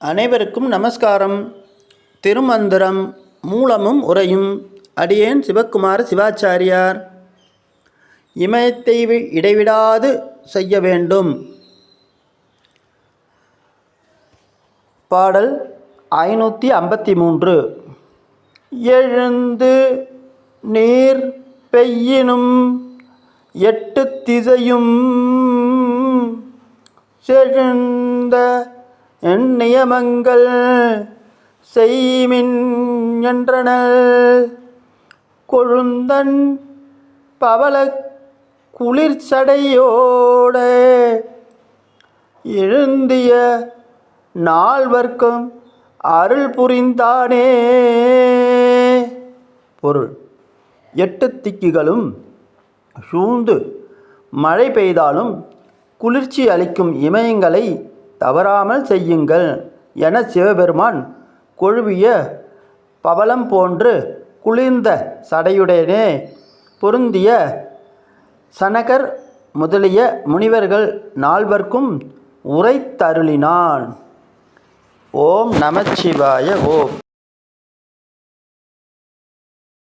அனைவருக்கும் நமஸ்காரம். திருமந்திரம் மூலமும் உரையும் அடியேன் சிவக்குமார சிவாச்சாரியார். இமயத்தை வி- இடைவிடாது செய்ய வேண்டும். பாடல் ஐநூற்றி ஐம்பத்தி மூன்று. எழுந்து நீர் பெய்யினும் எட்டு திசையும் செழுந்த என் நியமங்கள் செய்மின் என்றனல் கொழுந்தன் பவள குளிர்ச்சடையோட எழுந்திய நால்வர்க்கும் அருள் புரிந்தானே. பொருள். எட்டு திக்குகளும் சூழ்ந்து மழை பெய்தாலும் குளிர்ச்சி அளிக்கும் இமயங்களை தவறாமல் செய்யுங்கள் என சிவபெருமான் கொழுவிய பவளம் போன்று குளிர்ந்த சடையுடனே பொருந்திய சனகர் முதலிய முனிவர்கள் நால்வர்க்கும் உரைத்தருளினான் ஓம் நமச்சிவாய ஓம்.